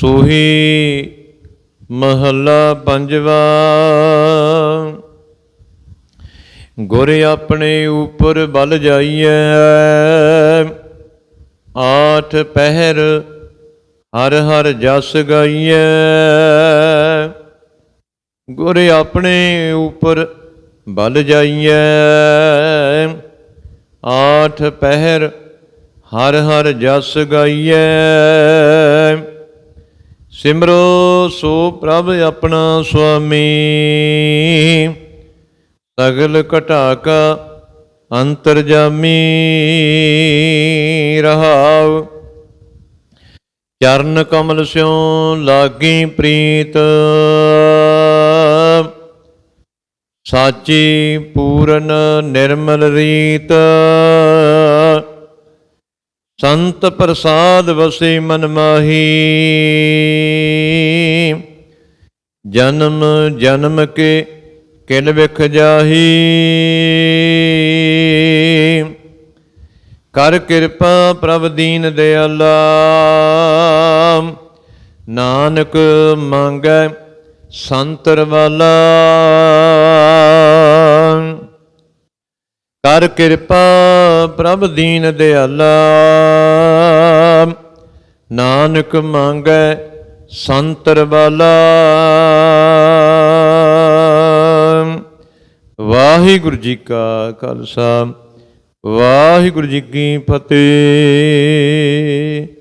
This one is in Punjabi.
ਸੋਹੀ ਮਹੱਲਾ ਪੰਜਵਾ। ਗੁਰ ਆਪਣੇ ਉਪਰ ਬਲ ਜਾਈਐ, ਆਠ ਪਹਿਰ ਹਰ ਹਰ ਜਸ ਗਾਈਐ। ਗੁਰ ਆਪਣੇ ਉਪਰ ਬਲ ਜਾਈਐ, ਆਠ ਪਹਿਰ ਹਰ ਹਰ ਜਸ ਗਾਈਐ। ਸਿਮਰੋ ਸੋ ਪ੍ਰਭ ਆਪਣਾ ਸੁਆਮੀ। ਸਗਲ ਘਟਾ ਕਾ ਅੰਤਰਜਾਮੀ ਰਹਾਉ। ਚਰਨ ਕਮਲ ਸਿਉ ਲਾਗੀ ਪ੍ਰੀਤ। ਸਾਚੀ ਪੂਰਨ ਨਿਰਮਲ ਰੀਤ। ਸੰਤ ਪ੍ਰਸਾਦ ਵਸੇ ਮਨ ਮਾਹੀ। ਜਨਮ ਜਨਮ ਕੇ ਕਿਲ ਵਿਖ ਜਾਹੀ। ਕਰ ਕਿਰਪਾ ਪ੍ਰਭ ਦੀਨ ਦਿਆਲਾ। ਨਾਨਕ ਮੰਗੈ ਸੰਤਰ ਵਾਲਾ। ਕਰ ਕਿਰਪਾ ਪ੍ਰਭ ਦੀਨ ਦਿਆਲਾ। ਨਾਨਕ ਮੰਗੈ ਸੰਤਰ ਵਾਲਾ। ਵਾਹਿਗੁਰੂ ਜੀ ਕਾ ਖਾਲਸਾ, ਵਾਹਿਗੁਰੂ ਜੀ ਕੀ ਫਤਿਹ।